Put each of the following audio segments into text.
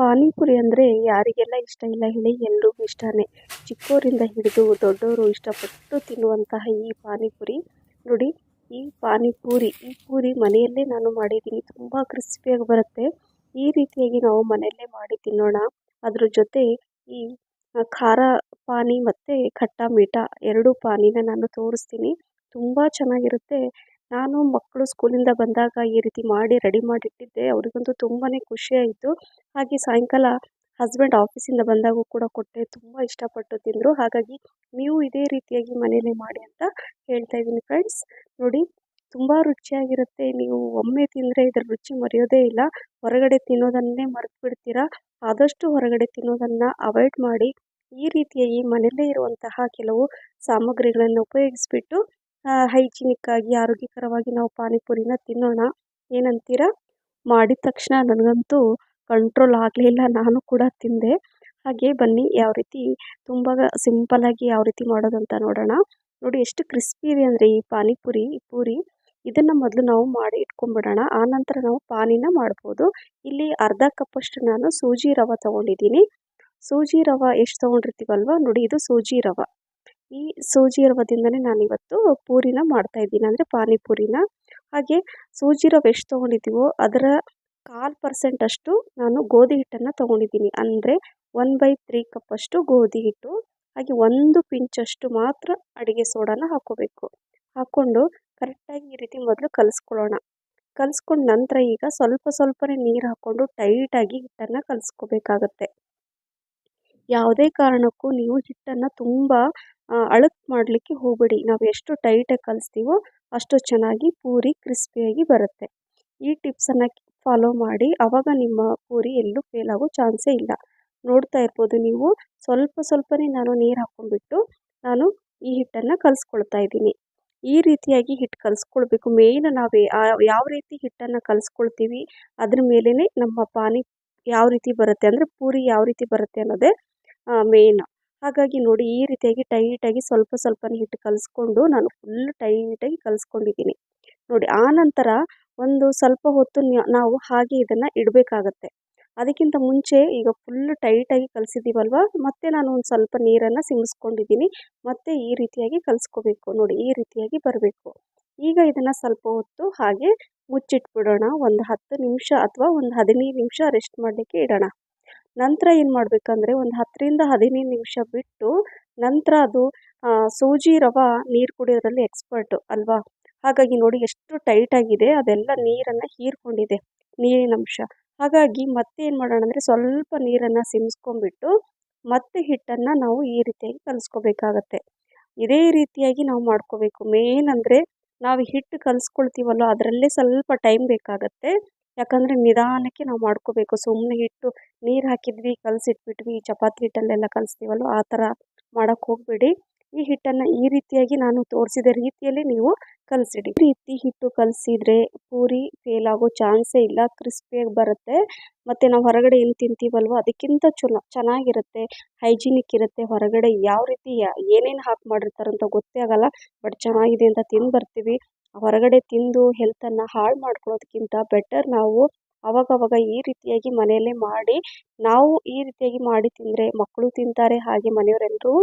ಪಾನಿಪುರಿ ಅಂದರೆ ಯಾರಿಗೆಲ್ಲ ಇಷ್ಟ ಇಲ್ಲ ಹೇಳಿ ಎಲ್ರಿಗೂ ಇಷ್ಟನೇ. ಚಿಕ್ಕೋರಿಂದ ಹಿಡಿದು ದೊಡ್ಡವರು ಇಷ್ಟಪಟ್ಟು ತಿನ್ನುವಂತಹ ಈ ಪಾನಿಪುರಿ. ನೋಡಿ, ಈ ಪಾನಿಪುರಿ, ಈ ಪೂರಿ ಮನೆಯಲ್ಲೇ ನಾನು ಮಾಡಿದ್ದೀನಿ. ತುಂಬ ಕ್ರಿಸ್ಪಿಯಾಗಿ ಬರುತ್ತೆ. ಈ ರೀತಿಯಾಗಿ ನಾವು ಮನೆಯಲ್ಲೇ ಮಾಡಿ ತಿನ್ನೋಣ. ಅದ್ರ ಜೊತೆ ಈ ಖಾರ ಪಾನಿ ಮತ್ತು ಖಟ್ಟ ಮೀಠ, ಎರಡೂ ಪಾನಿನ ನಾನು ತೋರಿಸ್ತೀನಿ. ತುಂಬ ಚೆನ್ನಾಗಿರುತ್ತೆ. ನಾನು ಮಕ್ಕಳು ಸ್ಕೂಲಿಂದ ಬಂದಾಗ ಈ ರೀತಿ ಮಾಡಿ ರೆಡಿ ಮಾಡಿಟ್ಟಿದ್ದೆ. ಅವರಿಗಂತೂ ತುಂಬಾ ಖುಷಿ ಆಯಿತು. ಹಾಗೆ ಸಾಯಂಕಾಲ ಹಸ್ಬೆಂಡ್ ಆಫೀಸಿಂದ ಬಂದಾಗೂ ಕೂಡ ಕೊಟ್ಟೆ. ತುಂಬ ಇಷ್ಟಪಟ್ಟು ತಿಂದರು. ಹಾಗಾಗಿ ನೀವು ಇದೇ ರೀತಿಯಾಗಿ ಮನೇಲಿ ಮಾಡಿ ಅಂತ ಹೇಳ್ತಾ ಇದ್ದೀನಿ ಫ್ರೆಂಡ್ಸ್ ನೋಡಿ, ತುಂಬ ರುಚಿಯಾಗಿರುತ್ತೆ. ನೀವು ಒಮ್ಮೆ ತಿಂದರೆ ಇದರ ರುಚಿ ಮರೆಯೋದೇ ಇಲ್ಲ. ಹೊರಗಡೆ ತಿನ್ನೋದನ್ನೇ ಮರೆತು ಬಿಡ್ತೀರಾ ಆದಷ್ಟು ಹೊರಗಡೆ ತಿನ್ನೋದನ್ನು ಅವಾಯ್ಡ್ ಮಾಡಿ ಈ ರೀತಿಯಾಗಿ ಮನೆಯಲ್ಲೇ ಇರುವಂತಹ ಕೆಲವು ಸಾಮಗ್ರಿಗಳನ್ನು ಉಪಯೋಗಿಸ್ಬಿಟ್ಟು ಹೈಜಿನಿಕ್ ಆಗಿ ಆರೋಗ್ಯಕರವಾಗಿ ನಾವು ಪಾನಿಪುರಿನ ತಿನ್ನೋಣ. ಏನಂತೀರಾ? ಮಾಡಿದ ತಕ್ಷಣ ನನಗಂತೂ ಕಂಟ್ರೋಲ್ ಆಗಲಿಲ್ಲ ನಾನು ಕೂಡ ತಿಂದೆ. ಹಾಗೆ ಬನ್ನಿ, ಯಾವ ರೀತಿ ತುಂಬ ಸಿಂಪಲ್ಲಾಗಿ ಯಾವ ರೀತಿ ಮಾಡೋದು ಅಂತ ನೋಡೋಣ. ನೋಡಿ, ಎಷ್ಟು ಕ್ರಿಸ್ಪಿ ಇದೆ ಅಂದರೆ ಈ ಪಾನಿಪುರಿ ಪೂರಿ. ಇದನ್ನು ಮೊದಲು ನಾವು ಮಾಡಿ ಇಟ್ಕೊಂಡ್ಬಿಡೋಣ. ಆನಂತರ ನಾವು ಪಾನಿನ ಮಾಡ್ಬೋದು. ಇಲ್ಲಿ ಅರ್ಧ ಕಪ್ಪಷ್ಟು ನಾನು ಸೂಜಿ ರವೆ ತೊಗೊಂಡಿದ್ದೀನಿ. ಸೂಜಿ ರವೆ ಎಷ್ಟು ತೊಗೊಂಡಿರ್ತೀವಲ್ವ? ನೋಡಿ, ಇದು ಸೂಜಿ ರವೆ. ಈ ಸೂಜಿ ರವದಿಂದನೇ ನಾನಿವತ್ತು ಪೂರಿನ ಮಾಡ್ತಾಯಿದ್ದೀನಿ ಅಂದರೆ ಪಾನಿಪುರಿನ. ಹಾಗೆ ಸೂಜಿ ರವೆ ಎಷ್ಟು ತೊಗೊಂಡಿದ್ದೀವೋ ಅದರ ಕಾಲು ಪರ್ಸೆಂಟಷ್ಟು ನಾನು ಗೋಧಿ ಹಿಟ್ಟನ್ನು ತೊಗೊಂಡಿದ್ದೀನಿ. ಅಂದರೆ ಒನ್ ಬೈ ತ್ರೀ ಕಪ್ಪಷ್ಟು ಗೋಧಿ ಹಿಟ್ಟು. ಹಾಗೆ ಒಂದು ಪಿಂಚಷ್ಟು ಮಾತ್ರ ಅಡುಗೆ ಸೋಡಾನ ಹಾಕ್ಕೋಬೇಕು. ಹಾಕ್ಕೊಂಡು ಕರೆಕ್ಟಾಗಿ ಈ ರೀತಿ ಮೊದಲು ಕಲಿಸ್ಕೊಳ್ಳೋಣ. ಕಲಿಸ್ಕೊಂಡು ನಂತರ ಈಗ ಸ್ವಲ್ಪ ಸ್ವಲ್ಪನೇ ನೀರು ಹಾಕ್ಕೊಂಡು ಟೈಟಾಗಿ ಹಿಟ್ಟನ್ನು ಕಲಿಸ್ಕೋಬೇಕಾಗತ್ತೆ. ಯಾವುದೇ ಕಾರಣಕ್ಕೂ ನೀವು ಹಿಟ್ಟನ್ನು ತುಂಬ ಅಳತೆ ಮಾಡಲಿಕ್ಕೆ ಹೋಗಬೇಡಿ ನಾವು ಎಷ್ಟು ಟೈಟಾಗಿ ಕಲಿಸ್ತೀವೋ ಅಷ್ಟು ಚೆನ್ನಾಗಿ ಪೂರಿ ಕ್ರಿಸ್ಪಿಯಾಗಿ ಬರುತ್ತೆ. ಈ ಟಿಪ್ಸನ್ನು ಫಾಲೋ ಮಾಡಿ ಆವಾಗ ನಿಮ್ಮ ಪೂರಿ ಎಲ್ಲೂ ಫೇಲ್ ಆಗೋ ಚಾನ್ಸೇ ಇಲ್ಲ. ನೋಡ್ತಾ ಇರ್ಬೋದು ನೀವು. ಸ್ವಲ್ಪ ಸ್ವಲ್ಪನೇ ನಾನು ನೀರು ಹಾಕ್ಕೊಂಡ್ಬಿಟ್ಟು ನಾನು ಈ ಹಿಟ್ಟನ್ನು ಕಲಿಸ್ಕೊಳ್ತಾ ಇದ್ದೀನಿ. ಈ ರೀತಿಯಾಗಿ ಹಿಟ್ಟು ಕಲಿಸ್ಕೊಳ್ಬೇಕು. ಮೇಯ್ನ್ ನಾವು ಯಾವ ರೀತಿ ಹಿಟ್ಟನ್ನು ಕಲಿಸ್ಕೊಳ್ತೀವಿ ಅದ್ರ ಮೇಲೇ ನಮ್ಮ ಪಾನಿ ಯಾವ ರೀತಿ ಬರುತ್ತೆ ಅಂದರೆ ಪೂರಿ ಯಾವ ರೀತಿ ಬರುತ್ತೆ ಅನ್ನೋದೇ ಮೇಯ್ನ್ ಹಾಗಾಗಿ ನೋಡಿ ಈ ರೀತಿಯಾಗಿ ಟೈಟಾಗಿ ಸ್ವಲ್ಪ ಸ್ವಲ್ಪ ಹಿಟ್ಟು ಕಲಿಸ್ಕೊಂಡು ನಾನು ಫುಲ್ ಟೈಟಾಗಿ ಕಲಿಸ್ಕೊಂಡಿದ್ದೀನಿ. ನೋಡಿ ಆ ನಂತರ ಒಂದು ಸ್ವಲ್ಪ ಹೊತ್ತು ನಾವು ಹಾಗೆ ಇದನ್ನು ಇಡಬೇಕಾಗತ್ತೆ. ಅದಕ್ಕಿಂತ ಮುಂಚೆ ಈಗ ಫುಲ್ ಟೈಟಾಗಿ ಕಲಿಸಿದ್ದೀವಲ್ವ ಮತ್ತೆ ನಾನು ಒಂದು ಸ್ವಲ್ಪ ನೀರನ್ನು ಸಿಂಗಿಸ್ಕೊಂಡಿದ್ದೀನಿ ಮತ್ತೆ ಈ ರೀತಿಯಾಗಿ ಕಲಿಸ್ಕೋಬೇಕು. ನೋಡಿ ಈ ರೀತಿಯಾಗಿ ಬರಬೇಕು. ಈಗ ಇದನ್ನು ಸ್ವಲ್ಪ ಹೊತ್ತು ಹಾಗೆ ಮುಚ್ಚಿಟ್ಬಿಡೋಣ. ಒಂದು ಹತ್ತು ನಿಮಿಷ ಅಥವಾ ಒಂದು ಹದಿನೈದು ನಿಮಿಷ ರೆಸ್ಟ್ ಮಾಡಲಿಕ್ಕೆ ಇಡೋಣ. ನಂತರ ಏನು ಮಾಡಬೇಕಂದ್ರೆ ಒಂದು ಹತ್ತರಿಂದ ಹದಿನೈದು ನಿಮಿಷ ಬಿಟ್ಟು ನಂತರ ಅದು ಸೂಜಿ ರವೆ ನೀರು ಕುಡಿಯೋದ್ರಲ್ಲಿ ಎಕ್ಸ್ಪರ್ಟು ಅಲ್ವಾ? ಹಾಗಾಗಿ ನೋಡಿ ಎಷ್ಟು ಟೈಟಾಗಿದೆ ಅದೆಲ್ಲ ನೀರನ್ನು ಹೀರ್ಕೊಂಡಿದೆ, ನೀರಿನ ಅಂಶ. ಹಾಗಾಗಿ ಮತ್ತೆ ಏನು ಮಾಡೋಣ ಅಂದರೆ ಸ್ವಲ್ಪ ನೀರನ್ನು ಸಿಮ್ಸ್ಕೊಂಡ್ಬಿಟ್ಟು ಮತ್ತೆ ಹಿಟ್ಟನ್ನು ನಾವು ಈ ರೀತಿಯಾಗಿ ಕಲಿಸ್ಕೋಬೇಕಾಗತ್ತೆ. ಇದೇ ರೀತಿಯಾಗಿ ನಾವು ಮಾಡ್ಕೋಬೇಕು. ಮೇನ್ ಅಂದರೆ ನಾವು ಹಿಟ್ಟು ಕಲಿಸ್ಕೊಳ್ತೀವಲ್ಲ ಅದರಲ್ಲೇ ಸ್ವಲ್ಪ ಟೈಮ್ ಬೇಕಾಗತ್ತೆ. ಯಾಕಂದರೆ ನಿಧಾನಕ್ಕೆ ನಾವು ಮಾಡ್ಕೋಬೇಕು. ಸುಮ್ಮನೆ ಹಿಟ್ಟು ನೀರು ಹಾಕಿದ್ವಿ, ಕಲಸಿಟ್ಬಿಟ್ವಿ, ಚಪಾತಿ ಹಿಟ್ಟಲ್ಲೆಲ್ಲ ಕಲಿಸ್ತೀವಲ್ವ, ಆ ಥರ ಮಾಡೋಕ್ಕೆ ಹೋಗಬೇಡಿ. ಈ ಹಿಟ್ಟನ್ನು ಈ ರೀತಿಯಾಗಿ ನಾನು ತೋರಿಸಿದ ರೀತಿಯಲ್ಲಿ ನೀವು ಕಲಸಿಡಿ. ರೀತಿ ಹಿಟ್ಟು ಕಲಸಿದ್ರೆ ಪೂರಿ ಫೇಲ್ ಆಗೋ ಚಾನ್ಸೇ ಇಲ್ಲ ಕ್ರಿಸ್ಪಿಯಾಗಿ ಬರುತ್ತೆ. ಮತ್ತು ನಾವು ಹೊರಗಡೆ ಏನು ತಿಂತೀವಲ್ವ, ಅದಕ್ಕಿಂತ ಚಲೋ ಚೆನ್ನಾಗಿರುತ್ತೆ ಹೈಜಿನಿಕ್ ಇರುತ್ತೆ ಹೊರಗಡೆ. ಯಾವ ರೀತಿ ಏನೇನು ಹಾಕಿ ಮಾಡಿರ್ತಾರಂತ ಗೊತ್ತೇ ಆಗೋಲ್ಲ, ಬಟ್ ಚೆನ್ನಾಗಿದೆ ಅಂತ ತಿಂದು ಬರ್ತೀವಿ. ಹೊರಗಡೆ ತಿಂದು ಹೆಲ್ತನ್ನು ಹಾಳು ಮಾಡ್ಕೊಳ್ಳೋದಕ್ಕಿಂತ ಬೆಟರ್ ನಾವು ಅವಾಗವಾಗ ಈ ರೀತಿಯಾಗಿ ಮನೆಯಲ್ಲೇ ಮಾಡಿ, ನಾವು ಈ ರೀತಿಯಾಗಿ ಮಾಡಿ ತಿಂದರೆ ಮಕ್ಕಳು ತಿಂತಾರೆ, ಹಾಗೆ ಮನೆಯವರೆಲ್ಲರೂ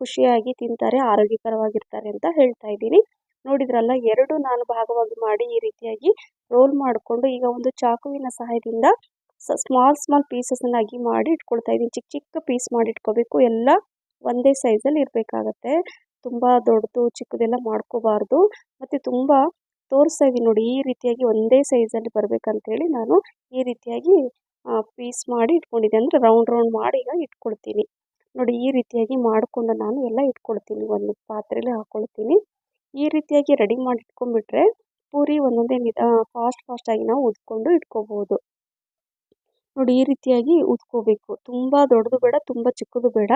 ಖುಷಿಯಾಗಿ ತಿಂತಾರೆ, ಆರೋಗ್ಯಕರವಾಗಿರ್ತಾರೆ ಅಂತ ಹೇಳ್ತಾ ಇದ್ದೀನಿ. ನೋಡಿದ್ರಲ್ಲ, ಎರಡು ನಾನು ಭಾಗವಾಗಿ ಮಾಡಿ ಈ ರೀತಿಯಾಗಿ ರೋಲ್ ಮಾಡಿಕೊಂಡು ಈಗ ಒಂದು ಚಾಕುವಿನ ಸಹಾಯದಿಂದ ಸ್ಮಾಲ್ ಸ್ಮಾಲ್ ಪೀಸಸ್ನಾಗಿ ಮಾಡಿ ಇಟ್ಕೊಳ್ತಾ ಇದ್ದೀನಿ. ಚಿಕ್ಕ ಚಿಕ್ಕ ಪೀಸ್ ಮಾಡಿ ಇಟ್ಕೋಬೇಕು. ಎಲ್ಲ ಒಂದೇ ಸೈಜಲ್ಲಿ ಇರಬೇಕಾಗತ್ತೆ. ತುಂಬ ದೊಡ್ಡದು, ಚಿಕ್ಕದೆಲ್ಲ ಮಾಡ್ಕೋಬಾರ್ದು. ಮತ್ತು ತುಂಬ ತೋರಿಸ್ತಾ ನೋಡಿ, ಈ ರೀತಿಯಾಗಿ ಒಂದೇ ಸೈಜಲ್ಲಿ ಬರಬೇಕಂತೇಳಿ ನಾನು ಈ ರೀತಿಯಾಗಿ ಪೀಸ್ ಮಾಡಿ ಇಟ್ಕೊಂಡಿದ್ದೆ. ಅಂದರೆ ರೌಂಡ್ ರೌಂಡ್ ಮಾಡಿ ಈಗ ಇಟ್ಕೊಳ್ತೀನಿ. ನೋಡಿ, ಈ ರೀತಿಯಾಗಿ ಮಾಡಿಕೊಂಡು ನಾನು ಎಲ್ಲ ಇಟ್ಕೊಳ್ತೀನಿ. ಒಂದು ಪಾತ್ರೆಯಲ್ಲಿ ಹಾಕ್ಕೊಳ್ತೀನಿ ಈ ರೀತಿಯಾಗಿ ರೆಡಿ ಮಾಡಿ ಇಟ್ಕೊಂಡ್ಬಿಟ್ರೆ ಪೂರಿ ಒಂದೊಂದೇ ನಿಧ ಫಾಸ್ಟ್ ಫಾಸ್ಟಾಗಿ ನಾವು ಉದ್ಕೊಂಡು ಇಟ್ಕೋಬೋದು. ನೋಡಿ, ಈ ರೀತಿಯಾಗಿ ಉದ್ಕೋಬೇಕು. ತುಂಬ ದೊಡ್ಡದು ಬೇಡ, ತುಂಬ ಚಿಕ್ಕದು ಬೇಡ.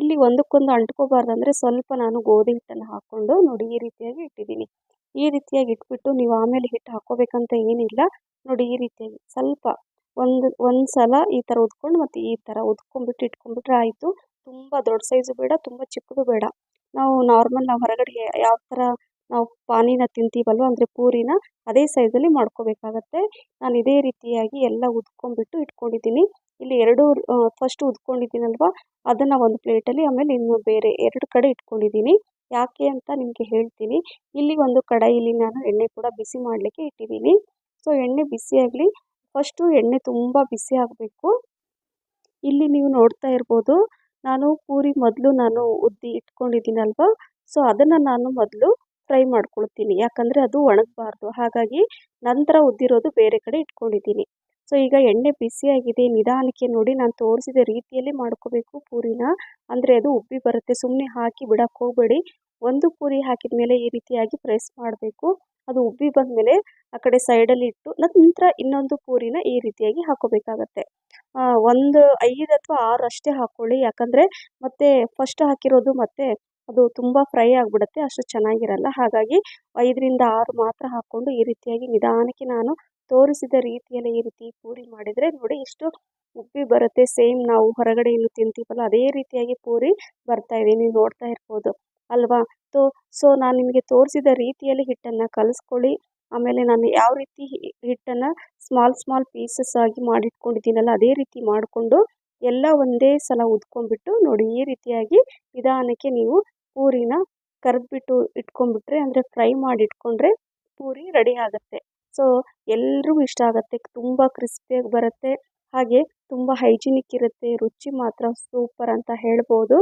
ಇಲ್ಲಿ ಒಂದಕ್ಕೊಂದು ಅಂಟ್ಕೋಬಾರ್ದು ಅಂದರೆ ಸ್ವಲ್ಪ ನಾನು ಗೋಧಿ ಹಿಟ್ಟನ್ನು ಹಾಕ್ಕೊಂಡು ನೋಡಿ, ಈ ರೀತಿಯಾಗಿ ಇಟ್ಟಿದ್ದೀನಿ. ಈ ರೀತಿಯಾಗಿ ಇಟ್ಬಿಟ್ಟು ನೀವು ಆಮೇಲೆ ಹಿಟ್ಟು ಹಾಕ್ಕೋಬೇಕಂತ ಏನಿಲ್ಲ. ನೋಡಿ ಈ ರೀತಿಯಾಗಿ ಸ್ವಲ್ಪ ಒಂದು ಒಂದು ಸಲ ಈ ಥರ ಉದ್ಕೊಂಡು ಮತ್ತು ಈ ಥರ ಉದ್ಕೊಂಡ್ಬಿಟ್ಟು ಇಟ್ಕೊಂಡ್ಬಿಟ್ರೆ ಆಯಿತು. ತುಂಬ ದೊಡ್ಡ ಸೈಜು ಬೇಡ, ತುಂಬ ಚಿಕ್ಕದು ಬೇಡ. ನಾವು ನಾರ್ಮಲ್ ನಾವು ಹೊರಗಡೆ ಯಾವ ಥರ ನಾವು ಪಾನಿನ ತಿಂತೀವಲ್ವ ಅಂದರೆ ಪೂರಿನ ಅದೇ ಸೈಜಲ್ಲಿ ಮಾಡ್ಕೋಬೇಕಾಗತ್ತೆ. ನಾನು ಇದೇ ರೀತಿಯಾಗಿ ಎಲ್ಲ ಉದ್ಕೊಂಡ್ಬಿಟ್ಟು ಇಟ್ಕೊಂಡಿದ್ದೀನಿ. ಇಲ್ಲಿ ಎರಡು ಫಸ್ಟ್ ಉದ್ಕೊಂಡಿದ್ದೀನಲ್ವ? ಅದನ್ನು ಒಂದು ಪ್ಲೇಟಲ್ಲಿ ಆಮೇಲೆ ಇನ್ನು ಬೇರೆ ಎರಡು ಕಡೆ ಇಟ್ಕೊಂಡಿದ್ದೀನಿ. ಯಾಕೆ ಅಂತ ನಿಮಗೆ ಹೇಳ್ತೀನಿ. ಇಲ್ಲಿ ಒಂದು ಕಡಾಯಿಲಿ ನಾನು ಎಣ್ಣೆ ಕೂಡ ಬಿಸಿ ಮಾಡಲಿಕ್ಕೆ ಇಟ್ಟಿದ್ದೀನಿ. ಸೊ, ಎಣ್ಣೆ ಬಿಸಿಯಾಗಲಿ ಫಸ್ಟು ಎಣ್ಣೆ ತುಂಬ ಬಿಸಿ ಆಗಬೇಕು. ಇಲ್ಲಿ ನೀವು ನೋಡ್ತಾ ಇರ್ಬೋದು, ನಾನು ಪೂರಿ ಮೊದಲು ನಾನು ಉದ್ದಿ ಇಟ್ಕೊಂಡಿದ್ದೀನಲ್ವ? ಸೊ, ಅದನ್ನು ನಾನು ಮೊದಲು ಫ್ರೈ ಮಾಡ್ಕೊಳ್ತೀನಿ. ಯಾಕಂದರೆ ಅದು ಒಣಗಬಾರ್ದು. ಹಾಗಾಗಿ ನಂತರ ಉದ್ದಿರೋದು ಬೇರೆ ಕಡೆ ಇಟ್ಕೊಂಡಿದ್ದೀನಿ. ಸೊ, ಈಗ ಎಣ್ಣೆ ಬಿಸಿಯಾಗಿದೆ ನಿಧಾನಕ್ಕೆ ನೋಡಿ ನಾನು ತೋರಿಸಿದ ರೀತಿಯಲ್ಲಿ ಮಾಡ್ಕೋಬೇಕು ಪೂರಿನ. ಅಂದರೆ ಅದು ಉಬ್ಬಿ ಬರುತ್ತೆ. ಸುಮ್ಮನೆ ಹಾಕಿ ಬಿಡಕ್ಕೆ ಹೋಗಬೇಡಿ. ಒಂದು ಪೂರಿ ಹಾಕಿದ ಮೇಲೆ ಈ ರೀತಿಯಾಗಿ ಪ್ರೆಸ್ ಮಾಡಬೇಕು. ಅದು ಉಬ್ಬಿ ಬಂದಮೇಲೆ ಆ ಕಡೆ ಸೈಡಲ್ಲಿ ಇಟ್ಟು ನಂತರ ಇನ್ನೊಂದು ಪೂರಿನ ಈ ರೀತಿಯಾಗಿ ಹಾಕೋಬೇಕಾಗತ್ತೆ. ಒಂದು ಐದು ಅಥವಾ ಆರು ಅಷ್ಟೇ ಹಾಕ್ಕೊಳ್ಳಿ ಯಾಕಂದರೆ ಮತ್ತೆ ಫಸ್ಟ್ ಹಾಕಿರೋದು ಮತ್ತೆ ಅದು ತುಂಬ ಫ್ರೈ ಆಗಿಬಿಡುತ್ತೆ, ಅಷ್ಟು ಚೆನ್ನಾಗಿರಲ್ಲ. ಹಾಗಾಗಿ ಐದರಿಂದ ಆರು ಮಾತ್ರ ಹಾಕ್ಕೊಂಡು ಈ ರೀತಿಯಾಗಿ ನಿಧಾನಕ್ಕೆ ನಾನು ತೋರಿಸಿದ ರೀತಿಯಲ್ಲಿ ಈ ರೀತಿ ಪೂರಿ ಮಾಡಿದರೆ ನೋಡಿ ಎಷ್ಟು ಉಬ್ಬಿ ಬರುತ್ತೆ. ಸೇಮ್ ನಾವು ಹೊರಗಡೆ ಇನ್ನು ತಿಂತೀವಲ್ಲ, ಅದೇ ರೀತಿಯಾಗಿ ಪೂರಿ ಬರ್ತಾ ಇದೆ. ನೀವು ನೋಡ್ತಾ ಇರ್ಬೋದು. ಅಲ್ವಾ? ಸೊ ಸೊ ನಾನು ನಿಮಗೆ ತೋರಿಸಿದ ರೀತಿಯಲ್ಲಿ ಹಿಟ್ಟನ್ನು ಕಲಸ್ಕೊಳ್ಳಿ. ಆಮೇಲೆ ನಾನು ಯಾವ ರೀತಿ ಹಿಟ್ಟನ್ನು ಸ್ಮಾಲ್ ಸ್ಮಾಲ್ ಪೀಸಸ್ ಆಗಿ ಮಾಡಿಟ್ಕೊಂಡಿದ್ದೀನಲ್ಲ, ಅದೇ ರೀತಿ ಮಾಡಿಕೊಂಡು ಎಲ್ಲ ಒಂದೇ ಸಲ ಉದ್ಕೊಂಡ್ಬಿಟ್ಟು ನೋಡಿ, ಈ ರೀತಿಯಾಗಿ ನಿಧಾನಕ್ಕೆ ನೀವು ಪೂರಿನ ಕರೆದ್ಬಿಟ್ಟು ಇಟ್ಕೊಂಡ್ಬಿಟ್ರೆ, ಅಂದರೆ ಫ್ರೈ ಮಾಡಿ ಇಟ್ಕೊಂಡ್ರೆ ಪೂರಿ ರೆಡಿ ಆಗುತ್ತೆ. ಸೊ ಎಲ್ಲರಿಗೂ ಇಷ್ಟ ಆಗುತ್ತೆ, ತುಂಬ ಕ್ರಿಸ್ಪಿಯಾಗಿ ಬರುತ್ತೆ. ಹಾಗೆ ತುಂಬ ಹೈಜಿನಿಕ್ ಇರುತ್ತೆ, ರುಚಿ ಮಾತ್ರ ಸೂಪರ್ ಅಂತ ಹೇಳ್ಬೋದು.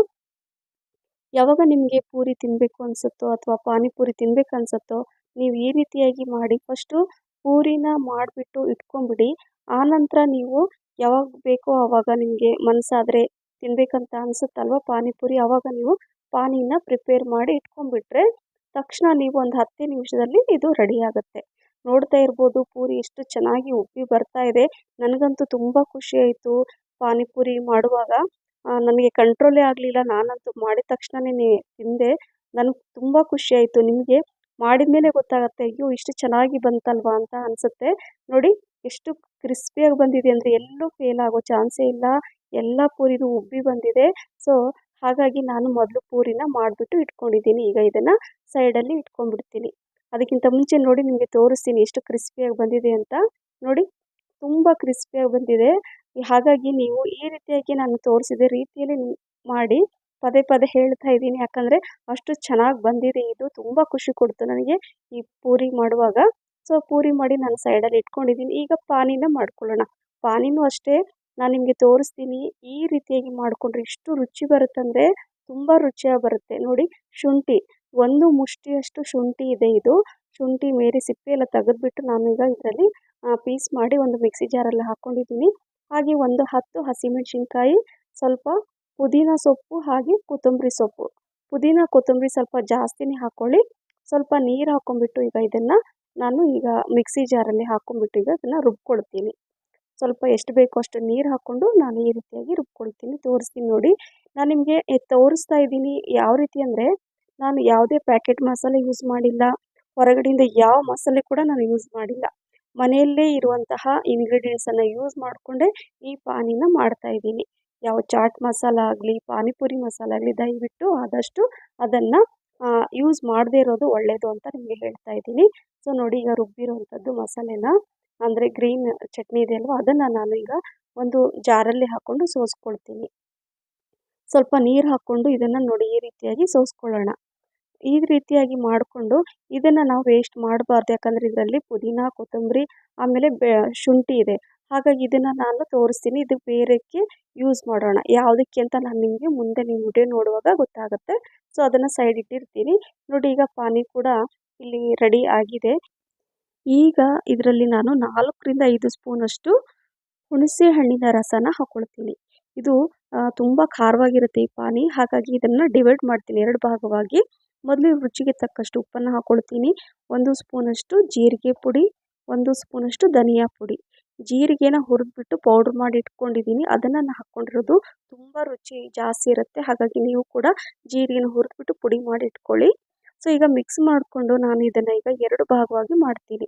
ಯಾವಾಗ ನಿಮಗೆ ಪೂರಿ ತಿನ್ನಬೇಕು ಅನಿಸುತ್ತೋ ಅಥವಾ ಪಾನಿಪುರಿ ತಿನ್ಬೇಕು ಅನಿಸುತ್ತೋ, ನೀವು ಈ ರೀತಿಯಾಗಿ ಮಾಡಿ ಫಸ್ಟು ಪೂರಿನ ಮಾಡಿಬಿಟ್ಟು ಇಟ್ಕೊಂಬಿಡಿ. ಆನಂತರ ನೀವು ಯಾವಾಗ ಬೇಕೋ ಆವಾಗ ನಿಮಗೆ ಮನಸ್ಸಾದರೆ ತಿನ್ನಬೇಕಂತ ಅನಿಸುತ್ತಲ್ವ ಪಾನಿಪುರಿ ಆವಾಗ ನೀವು ಪಾನಿನ ಪ್ರಿಪೇರ್ ಮಾಡಿ ಇಟ್ಕೊಂಡ್ಬಿಟ್ರೆ ತಕ್ಷಣ ನೀವು ಒಂದು ಹತ್ತೇ ನಿಮಿಷದಲ್ಲಿ ಇದು ರೆಡಿ ಆಗುತ್ತೆ. ನೋಡ್ತಾ ಇರ್ಬೋದು ಪೂರಿ ಎಷ್ಟು ಚೆನ್ನಾಗಿ ಉಬ್ಬಿ ಬರ್ತಾ ಇದೆ. ನನಗಂತೂ ತುಂಬ ಖುಷಿ ಆಯಿತು ಪಾನಿಪುರಿ ಮಾಡುವಾಗ. ನನಗೆ ಕಂಟ್ರೋಲೇ ಆಗಲಿಲ್ಲ. ನಾನಂತೂ ಮಾಡಿದ ತಕ್ಷಣನೇ ತಿಂದೆ. ನನಗೆ ತುಂಬ ಖುಷಿ ಆಯಿತು. ನಿಮಗೆ ಮಾಡಿದ ಮೇಲೆ ಗೊತ್ತಾಗುತ್ತೆ, ಅಯ್ಯೋ, ಇಷ್ಟು ಚೆನ್ನಾಗಿ ಬಂತಲ್ವಾ? ಅಂತ ಅನಿಸುತ್ತೆ. ನೋಡಿ, ಎಷ್ಟು ಕ್ರಿಸ್ಪಿಯಾಗಿ ಬಂದಿದೆ ಅಂದರೆ ಎಲ್ಲೂ ಫೇಲ್ ಆಗೋ ಚಾನ್ಸೇ ಇಲ್ಲ. ಎಲ್ಲ ಪೂರಿನೂ ಉಬ್ಬಿ ಬಂದಿದೆ. ಸೊ ಹಾಗಾಗಿ ನಾನು ಮೊದಲು ಪೂರಿನ ಮಾಡಿಬಿಟ್ಟು ಇಟ್ಕೊಂಡಿದ್ದೀನಿ. ಈಗ ಇದನ್ನು ಸೈಡಲ್ಲಿ ಇಟ್ಕೊಂಡ್ಬಿಡ್ತೀನಿ. ಅದಕ್ಕಿಂತ ಮುಂಚೆ ನೋಡಿ, ನಿಮಗೆ ತೋರಿಸ್ತೀನಿ ಎಷ್ಟು ಕ್ರಿಸ್ಪಿಯಾಗಿ ಬಂದಿದೆ ಅಂತ. ನೋಡಿ, ತುಂಬ ಕ್ರಿಸ್ಪಿಯಾಗಿ ಬಂದಿದೆ. ಹಾಗಾಗಿ ನೀವು ಈ ರೀತಿಯಾಗಿ ನಾನು ತೋರಿಸಿದ ರೀತಿಯಲ್ಲಿ ಮಾಡಿ ಪದೇ ಪದೇ ಹೇಳ್ತಾ ಇದ್ದೀನಿ. ಯಾಕಂದರೆ ಅಷ್ಟು ಚೆನ್ನಾಗಿ ಬಂದಿದೆ. ಇದು ತುಂಬ ಖುಷಿ ಕೊಡ್ತು ನನಗೆ ಈ ಪೂರಿ ಮಾಡುವಾಗ. ಸೊ, ಪೂರಿ ಮಾಡಿ ನಾನು ಸೈಡಲ್ಲಿ ಇಟ್ಕೊಂಡಿದ್ದೀನಿ. ಈಗ ಪಾನಿನ ಮಾಡ್ಕೊಳ್ಳೋಣ. ಪಾನಿನೂ ಅಷ್ಟೇ ನಾನು ನಿಮಗೆ ತೋರಿಸ್ತೀನಿ. ಈ ರೀತಿಯಾಗಿ ಮಾಡಿಕೊಂಡ್ರೆ ಇಷ್ಟು ರುಚಿ ಬರುತ್ತಂದರೆ ತುಂಬ ರುಚಿಯಾಗಿ ಬರುತ್ತೆ. ನೋಡಿ, ಶುಂಠಿ. ಒಂದು ಮುಷ್ಟಿಯಷ್ಟು ಶುಂಠಿ ಇದೆ ಇದು. ಶುಂಠಿ ಮೇರಿ ಸಿಪ್ಪೆ ಎಲ್ಲ ತೆಗೆದ್ಬಿಟ್ಟು ನಾನೀಗ ಇದರಲ್ಲಿ ಪೀಸ್ ಮಾಡಿ ಒಂದು ಮಿಕ್ಸಿ ಜಾರಲ್ಲಿ ಹಾಕ್ಕೊಂಡಿದ್ದೀನಿ ಹಾಗೆ ಒಂದು ಹತ್ತು ಹಸಿಮೆಣಸಿನ್ಕಾಯಿ, ಸ್ವಲ್ಪ ಪುದೀನ ಸೊಪ್ಪು ಹಾಗೆ ಕೊತ್ತಂಬರಿ ಸೊಪ್ಪು. ಪುದೀನ, ಕೊತ್ತಂಬರಿ ಸ್ವಲ್ಪ ಜಾಸ್ತಿನೇ ಹಾಕ್ಕೊಳ್ಳಿ ಸ್ವಲ್ಪ ನೀರು ಹಾಕ್ಕೊಂಬಿಟ್ಟು ಈಗ ಇದನ್ನು ನಾನು ಈಗ ಮಿಕ್ಸಿ ಜಾರಲ್ಲಿ ಹಾಕ್ಕೊಂಬಿಟ್ಟು ಈಗ ಅದನ್ನು ರುಬ್ಕೊಳ್ತೀನಿ ಸ್ವಲ್ಪ ಎಷ್ಟು ಬೇಕೋ ಅಷ್ಟು ನೀರು ಹಾಕ್ಕೊಂಡು ನಾನು ಈ ರೀತಿಯಾಗಿ ರುಬ್ಕೊಳ್ತೀನಿ. ತೋರಿಸ್ತೀನಿ ನೋಡಿ. ನಾನು ನಿಮಗೆ ತೋರಿಸ್ತಾ ಇದ್ದೀನಿ ಯಾವ ರೀತಿ ಅಂದರೆ ನಾನು ಯಾವುದೇ ಪ್ಯಾಕೆಟ್ ಮಸಾಲೆ ಯೂಸ್ ಮಾಡಿಲ್ಲ. ಹೊರಗಡೆಯಿಂದ ಯಾವ ಮಸಾಲೆ ಕೂಡ ನಾನು ಯೂಸ್ ಮಾಡಿಲ್ಲ. ಮನೆಯಲ್ಲೇ ಇರುವಂತಹ ಇಂಗ್ರೀಡಿಯೆಂಟ್ಸನ್ನು ಯೂಸ್ ಮಾಡಿಕೊಂಡೇ ಈ ಪಾನಿನ ಮಾಡ್ತಾಯಿದ್ದೀನಿ ಯಾವ ಚಾಟ್ ಮಸಾಲ ಆಗಲಿ, ಪಾನಿಪುರಿ ಮಸಾಲ ಆಗಲಿ ದಯವಿಟ್ಟು ಆದಷ್ಟು ಅದನ್ನು ಯೂಸ್ ಮಾಡದೇ ಇರೋದು ಒಳ್ಳೆಯದು ಅಂತ ನಿಮಗೆ ಹೇಳ್ತಾ ಇದ್ದೀನಿ. ಸೊ ನೋಡಿ ಈಗ ರುಬ್ಬಿರುವಂಥದ್ದು ಮಸಾಲೆನ, ಅಂದರೆ ಗ್ರೀನ್ ಚಟ್ನಿ ಇದೆ ಅಲ್ವ, ಅದನ್ನು ನಾನು ಈಗ ಒಂದು ಜಾರಲ್ಲಿ ಹಾಕ್ಕೊಂಡು ಸೋಸ್ಕೊಳ್ತೀನಿ. ಸ್ವಲ್ಪ ನೀರು ಹಾಕ್ಕೊಂಡು ಇದನ್ನು ನೋಡಿ ಈ ರೀತಿಯಾಗಿ ಸೋಸ್ಕೊಳ್ಳೋಣ. ಈ ರೀತಿಯಾಗಿ ಮಾಡಿಕೊಂಡು ಇದನ್ನು ನಾವು ವೇಸ್ಟ್ ಮಾಡಬಾರ್ದು. ಯಾಕಂದರೆ ಇದರಲ್ಲಿ ಪುದೀನ, ಕೊತ್ತಂಬರಿ, ಆಮೇಲೆ ಬೆ, ಶುಂಠಿ ಇದೆ. ಹಾಗಾಗಿ ಇದನ್ನು ನಾನು ತೋರಿಸ್ತೀನಿ. ಇದು ಬೇರೆಕ್ಕೆ ಯೂಸ್ ಮಾಡೋಣ. ಯಾವುದಕ್ಕೆ ಅಂತ ನಾನು ನಿಮಗೆ ಮುಂದೆ ನೀವು ವಿಡಿಯೋ ನೋಡುವಾಗ ಗೊತ್ತಾಗುತ್ತೆ. ಸೊ ಅದನ್ನು ಸೈಡ್ ಇಟ್ಟಿರ್ತೀನಿ. ನೋಡಿ, ಈಗ ಪಾನಿ ಕೂಡ ಇಲ್ಲಿ ರೆಡಿ ಆಗಿದೆ. ಈಗ ಇದರಲ್ಲಿ ನಾನು ನಾಲ್ಕರಿಂದ ಐದು ಸ್ಪೂನಷ್ಟು ಹುಣಸೆ ಹಣ್ಣಿನ ರಸನ ಹಾಕ್ಕೊಳ್ತೀನಿ ಇದು ತುಂಬ ಖಾರವಾಗಿರುತ್ತೆ ಈ ಪಾನಿ. ಹಾಗಾಗಿ ಇದನ್ನು ಡಿವೈಡ್ ಮಾಡ್ತೀನಿ. ಎರಡು ಭಾಗವಾಗಿ. ಮೊದಲು ರುಚಿಗೆ ತಕ್ಕಷ್ಟು ಉಪ್ಪನ್ನು ಹಾಕ್ಕೊಳ್ತೀನಿ ಒಂದು ಸ್ಪೂನಷ್ಟು ಜೀರಿಗೆ ಪುಡಿ, ಒಂದು ಸ್ಪೂನಷ್ಟು ಧನಿಯಾ ಪುಡಿ. ಜೀರಿಗೆನ ಹುರಿದ್ಬಿಟ್ಟು ಪೌಡ್ರ್ ಮಾಡಿ ಇಟ್ಕೊಂಡಿದ್ದೀನಿ ಅದನ್ನು ನಾನು ಹಾಕ್ಕೊಂಡಿರೋದು ತುಂಬ ರುಚಿ ಜಾಸ್ತಿ ಇರುತ್ತೆ. ಹಾಗಾಗಿ ನೀವು ಕೂಡ ಜೀರಿಗೆನ ಹುರಿದ್ಬಿಟ್ಟು ಪುಡಿ ಮಾಡಿ ಇಟ್ಕೊಳ್ಳಿ. ಸೊ, ಈಗ ಮಿಕ್ಸ್ ಮಾಡಿಕೊಂಡು ನಾನು ಇದನ್ನು ಈಗ ಎರಡು ಭಾಗವಾಗಿ ಮಾಡ್ತೀನಿ.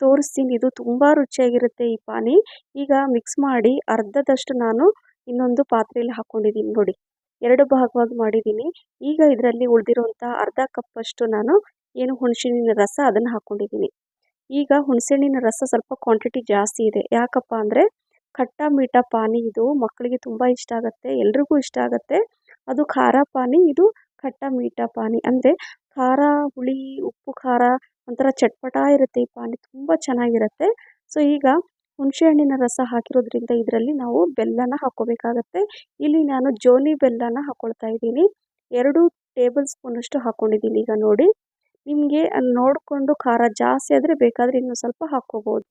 ತೋರಿಸ್ತೀನಿ, ಇದು ತುಂಬ ರುಚಿಯಾಗಿರುತ್ತೆ ಈ ಪಾನಿ. ಈಗ ಮಿಕ್ಸ್ ಮಾಡಿ ಅರ್ಧದಷ್ಟು ನಾನು ಇನ್ನೊಂದು ಪಾತ್ರೆಯಲ್ಲಿ ಹಾಕ್ಕೊಂಡಿದ್ದೀನಿ ನೋಡಿ. ಎರಡು ಭಾಗವಾಗಿ ಮಾಡಿದ್ದೀನಿ. ಈಗ ಇದರಲ್ಲಿ ಉಳಿದಿರುವಂಥ ಅರ್ಧ ಕಪ್ಪಷ್ಟು ನಾನು ಏನು ಹುಣಸೆಹಣ್ಣಿನ ರಸ ಅದನ್ನು ಹಾಕ್ಕೊಂಡಿದ್ದೀನಿ ಈಗ ಹುಣಸೆಹಣ್ಣಿನ ರಸ ಸ್ವಲ್ಪ ಕ್ವಾಂಟಿಟಿ ಜಾಸ್ತಿ ಇದೆ. ಯಾಕಪ್ಪ ಅಂದರೆ ಖಟ್ಟ ಮೀಠ ಪಾನಿ ಇದು ಮಕ್ಕಳಿಗೆ ತುಂಬ ಇಷ್ಟ ಆಗುತ್ತೆ, ಎಲ್ರಿಗೂ ಇಷ್ಟ ಆಗುತ್ತೆ. ಅದು ಖಾರ ಪಾನಿ, ಇದು ಖಟ್ಟ ಮೀಠ ಪಾನಿ. ಅಂದರೆ ಖಾರ, ಹುಳಿ, ಉಪ್ಪು, ಖಾರ ಒಂಥರ ಚಟ್ಪಟ ಇರುತ್ತೆ ಈ ಪಾನಿ, ತುಂಬ ಚೆನ್ನಾಗಿರುತ್ತೆ. ಸೊ ಈಗ ಹುಣಸೆ ಹಣ್ಣಿನ ರಸ ಹಾಕಿರೋದ್ರಿಂದ ಇದರಲ್ಲಿ ನಾವು ಬೆಲ್ಲನ ಹಾಕ್ಕೋಬೇಕಾಗತ್ತೆ. ಇಲ್ಲಿ ನಾನು ಜೋನಿ ಬೆಲ್ಲನ ಹಾಕ್ಕೊಳ್ತಾ ಇದ್ದೀನಿ. ಎರಡು ಟೇಬಲ್ ಸ್ಪೂನಷ್ಟು ಹಾಕ್ಕೊಂಡಿದ್ದೀನಿ ಈಗ ನೋಡಿ. ನಿಮಗೆ ನೋಡಿಕೊಂಡು ಖಾರ ಜಾಸ್ತಿ ಆದರೆ ಬೇಕಾದರೆ ಇನ್ನೂ ಸ್ವಲ್ಪ ಹಾಕ್ಕೋಬೋದು.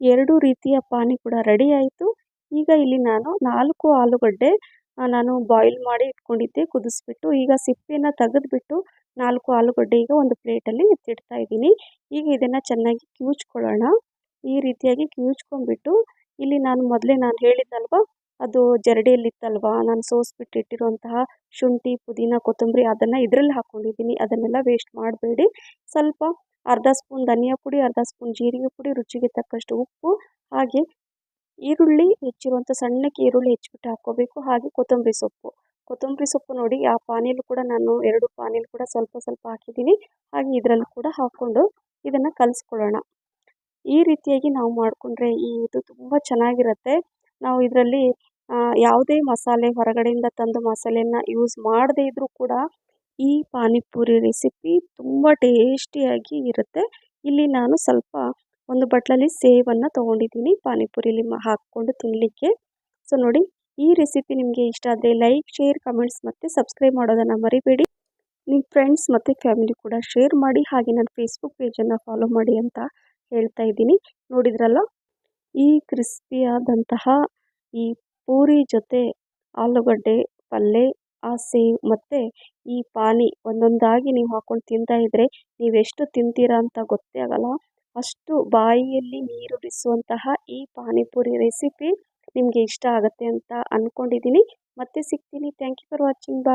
ಎರಡು ರೀತಿಯ ಪಾನಿ ಕೂಡ ರೆಡಿ ಆಯಿತು. ಈಗ ಇಲ್ಲಿ ನಾನು ನಾಲ್ಕು ಆಲೂಗಡ್ಡೆ ನಾನು ಬಾಯ್ಲ್ ಮಾಡಿ ಇಟ್ಕೊಂಡಿದ್ದೆ, ಕುದಿಸ್ಬಿಟ್ಟು ಈಗ ಸಿಪ್ಪೆನ ತೆಗೆದ್ಬಿಟ್ಟು ನಾಲ್ಕು ಆಲೂಗಡ್ಡೆ ಈಗ ಒಂದು ಪ್ಲೇಟಲ್ಲಿ ಎತ್ತಿಡ್ತಾ ಇದ್ದೀನಿ. ಈಗ ಇದನ್ನು ಚೆನ್ನಾಗಿ ಕಿವುಚ್ಕೊಳ್ಳೋಣ ಈ ರೀತಿಯಾಗಿ ಕಿವುಚ್ಕೊಂಡ್ಬಿಟ್ಟು, ಇಲ್ಲಿ ನಾನು ಮೊದಲೇ ನಾನು ಹೇಳಿದ್ದಲ್ವ? ಅದು ಜರಡಿಯಲ್ಲಿತ್ತಲ್ವ? ನಾನು ಸೋಸ್ಬಿಟ್ಟು ಇಟ್ಟಿರುವಂತಹ ಶುಂಠಿ, ಪುದೀನ, ಕೊತ್ತಂಬರಿ ಅದನ್ನು ಇದರಲ್ಲಿ ಹಾಕ್ಕೊಂಡಿದ್ದೀನಿ ಅದನ್ನೆಲ್ಲ ವೇಸ್ಟ್ ಮಾಡಬೇಡಿ. ಸ್ವಲ್ಪ ಅರ್ಧ ಸ್ಪೂನ್ ಧನಿಯಾ ಪುಡಿ, ಅರ್ಧ ಸ್ಪೂನ್ ಜೀರಿಗೆ ಪುಡಿ, ರುಚಿಗೆ ತಕ್ಕಷ್ಟು ಉಪ್ಪು, ಹಾಗೆ ಈರುಳ್ಳಿ ಹೆಚ್ಚಿರುವಂಥ ಸಣ್ಣಕ್ಕೆ ಈರುಳ್ಳಿ ಹೆಚ್ಚಿಬಿಟ್ಟು ಹಾಕ್ಕೋಬೇಕು. ಹಾಗೆ ಕೊತ್ತಂಬರಿ ಸೊಪ್ಪು. ಕೊತ್ತಂಬರಿ ಸೊಪ್ಪು ನೋಡಿ, ಆ ಪಾನಿಯಲ್ಲೂ ಕೂಡ ನಾನು ಎರಡು ಪಾನಿಯಲ್ಲಿ ಕೂಡ ಸ್ವಲ್ಪ ಸ್ವಲ್ಪ ಹಾಕಿದ್ದೀನಿ. ಹಾಗೆ ಇದರಲ್ಲೂ ಕೂಡ ಹಾಕ್ಕೊಂಡು ಇದನ್ನು ಕಲಿಸ್ಕೊಳ್ಳೋಣ. ಈ ರೀತಿಯಾಗಿ ನಾವು ಮಾಡಿಕೊಂಡ್ರೆ ಈ ಇದು ತುಂಬ ಚೆನ್ನಾಗಿರುತ್ತೆ. ನಾವು ಇದರಲ್ಲಿ ಯಾವುದೇ ಮಸಾಲೆ ಹೊರಗಡೆಯಿಂದ ತಂದು ಮಸಾಲೆಯನ್ನು ಯೂಸ್ ಮಾಡದೇ ಇದ್ದರೂ ಕೂಡ ಈ ಪಾನಿಪುರಿ ರೆಸಿಪಿ ತುಂಬ ಟೇಸ್ಟಿಯಾಗಿ ಇರುತ್ತೆ. ಇಲ್ಲಿ ನಾನು ಸ್ವಲ್ಪ ಒಂದು ಬಟ್ಲಲ್ಲಿ ಸೇವನ್ನು ತೊಗೊಂಡಿದ್ದೀನಿ ಪಾನಿಪುರಿಲಿ ಹಾಕ್ಕೊಂಡು ತಿನ್ನಲಿಕ್ಕೆ ಸೊ ನೋಡಿ, ಈ ರೆಸಿಪಿ ನಿಮಗೆ ಇಷ್ಟ ಆದರೆ ಲೈಕ್ ಶೇರ್ ಕಮೆಂಟ್ಸ್ ಮತ್ತು ಸಬ್ಸ್ಕ್ರೈಬ್ ಮಾಡೋದನ್ನು ಮರಿಬೇಡಿ. ನಿಮ್ಮ ಫ್ರೆಂಡ್ಸ್ ಮತ್ತು ಫ್ಯಾಮಿಲಿ ಕೂಡ ಶೇರ್ ಮಾಡಿ, ಹಾಗೆ ನನ್ನ ಫೇಸ್ಬುಕ್ ಪೇಜನ್ನು ಫಾಲೋ ಮಾಡಿ ಅಂತ ಹೇಳ್ತಾ ಇದ್ದೀನಿ. ನೋಡಿದ್ರಲ್ಲ? ಈ ಕ್ರಿಸ್ಪಿಯಾದಂತಹ ಈ ಪೂರಿ ಜೊತೆ ಆಲೂಗಡ್ಡೆ ಪಲ್ಯ ಆ ಸೇವ್ ಮತ್ತು ಈ ಪಾನಿ ಒಂದೊಂದಾಗಿ ನೀವು ಹಾಕ್ಕೊಂಡು ತಿಂತಾ ಇದ್ದರೆ ನೀವೆಷ್ಟು ತಿಂತೀರಾ ಅಂತ ಗೊತ್ತೇ ಆಗಲ್ಲ. ಅಷ್ಟು ಬಾಯಿಯಲ್ಲಿ ನೀರೂರಿಸುವಂತಹ ಈ ಪಾನಿಪುರಿ ರೆಸಿಪಿ ನಿಮಗೆ ಇಷ್ಟ ಆಗುತ್ತೆ ಅಂತ ಅಂದ್ಕೊಂಡಿದ್ದೀನಿ ಮತ್ತೆ ಸಿಗ್ತೀನಿ. Thank you for watching bye